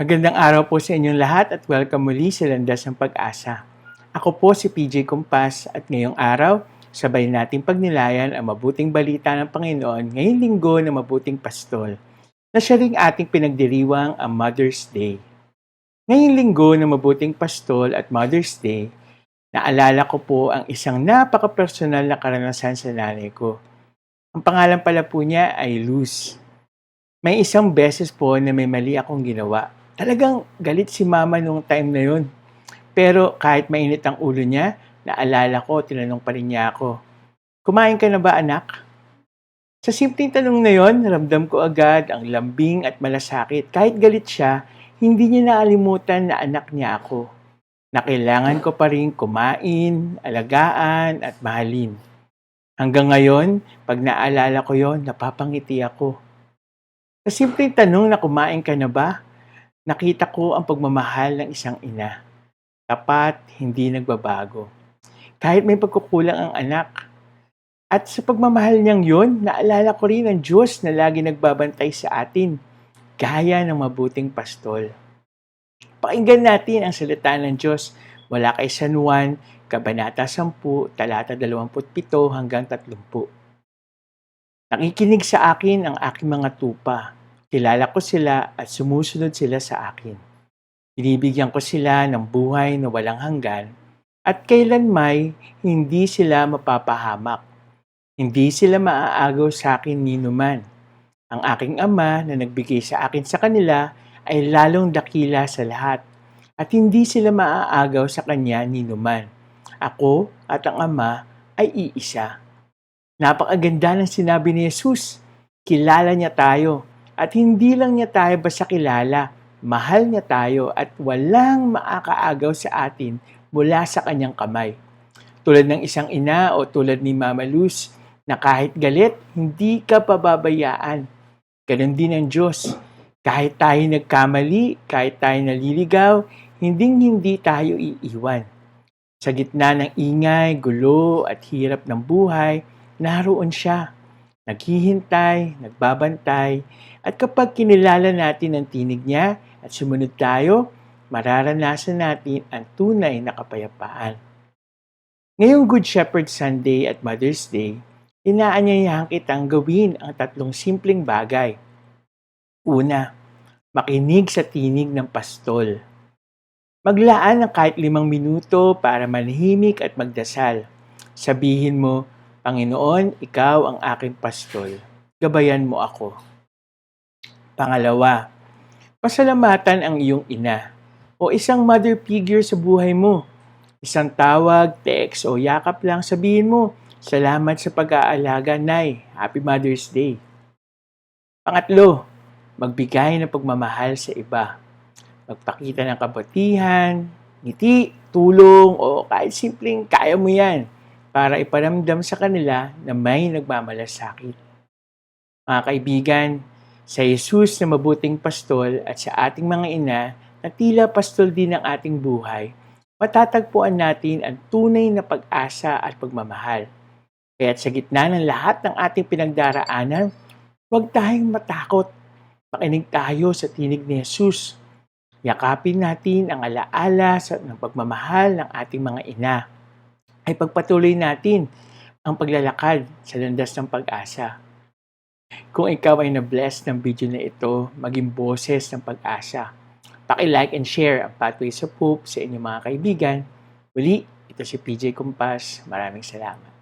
Magandang araw po sa inyong lahat at welcome muli sa Landas ng Pag-asa. Ako po si PJ Kumpas at ngayong araw, sabay nating pagnilayan ang mabuting balita ng Panginoon ngayong linggo na mabuting pastol na siya ring ating pinagdiriwang ang Mother's Day. Ngayong linggo na mabuting pastol at Mother's Day, naalala ko po ang isang napaka-personal na karanasan sa nanay ko. Ang pangalan pala po niya ay Luz. May isang beses po na may mali akong ginawa. Talagang galit si mama nung time na yun. Pero kahit mainit ang ulo niya, naalala ko, tinanong pa rin niya ako, Kumain ka na ba anak? Sa simpleng tanong na yon, ramdam ko agad ang lambing at malasakit. Kahit galit siya, hindi niya naalimutan na anak niya ako. Na kailangan ko pa rin kumain, alagaan at mahalin. Hanggang ngayon, pag naalala ko yon, napapangiti ako. Sa simpleng tanong na kumain ka na ba, nakita ko ang pagmamahal ng isang ina. Tapat, hindi nagbabago. Kahit may pagkukulang ang anak. At sa pagmamahal niyang yon, naalala ko rin ang Diyos na lagi nagbabantay sa atin, gaya ng mabuting pastol. Pakinggan natin ang salita ng Diyos mula kay San Juan, Kabanata 10, talata 27 hanggang 30. Nakikinig sa akin ang aking mga tupa. Kilala ko sila at sumusunod sila sa akin. Binibigyan ko sila ng buhay na walang hanggan at kailanmay hindi sila mapapahamak. Hindi sila maaagaw sa akin ni numan. Ang aking ama na nagbigay sa akin sa kanila ay lalong dakila sa lahat at hindi sila maaagaw sa kanya ni numan. Ako at ang ama ay iisa. Napakaganda ng sinabi ni Jesus. Kilala niya tayo. At hindi lang niya tayo basta kilala. Mahal niya tayo at walang maakaagaw sa atin mula sa kanyang kamay. Tulad ng isang ina o tulad ni Mama Luz na kahit galit, hindi ka pababayaan. Ganon din ang Diyos. Kahit tayo nagkamali, kahit tayo naliligaw, hinding-hindi tayo iiwan. Sa gitna ng ingay, gulo at hirap ng buhay, naroon siya. Naghihintay, nagbabantay, at kapag kinilala natin ang tinig niya at sumunod tayo, mararanasan natin ang tunay na kapayapaan. Ngayong Good Shepherd Sunday at Mother's Day, inaanyayahan kitang gawin ang tatlong simpleng bagay. Una, makinig sa tinig ng pastol. Maglaan ng kahit limang minuto para manahimik at magdasal. Sabihin mo, Panginoon, ikaw ang aking pastol. Gabayan mo ako. Pangalawa, pasalamatan ang iyong ina o isang mother figure sa buhay mo. Isang tawag, text o yakap lang sabihin mo, Salamat sa pag-aalaga, Nay. Happy Mother's Day. Pangatlo, magbigay ng pagmamahal sa iba. Magpakita ng kabutihan, ngiti, tulong, o kahit simpleng kaya mo yan para iparamdam sa kanila na may nagmamalasakit. Mga kaibigan, sa Jesus na mabuting pastol at sa ating mga ina na tila pastol din ng ating buhay, matatagpuan natin ang tunay na pag-asa at pagmamahal. Kaya't sa gitna ng lahat ng ating pinagdaraanan, huwag tayong matakot. Makinig tayo sa tinig ni Jesus. Yakapin natin ang alaala sa ng pagmamahal ng ating mga ina. Ay pagpatuloy natin ang paglalakad sa landas ng pag-asa. Kung ikaw ay na-bless ng video na ito, maging boses ng pag-asa. Paki-like and share ang Pathways of Hope sa inyong mga kaibigan. Muli, ito si PJ Kumpas. Maraming salamat.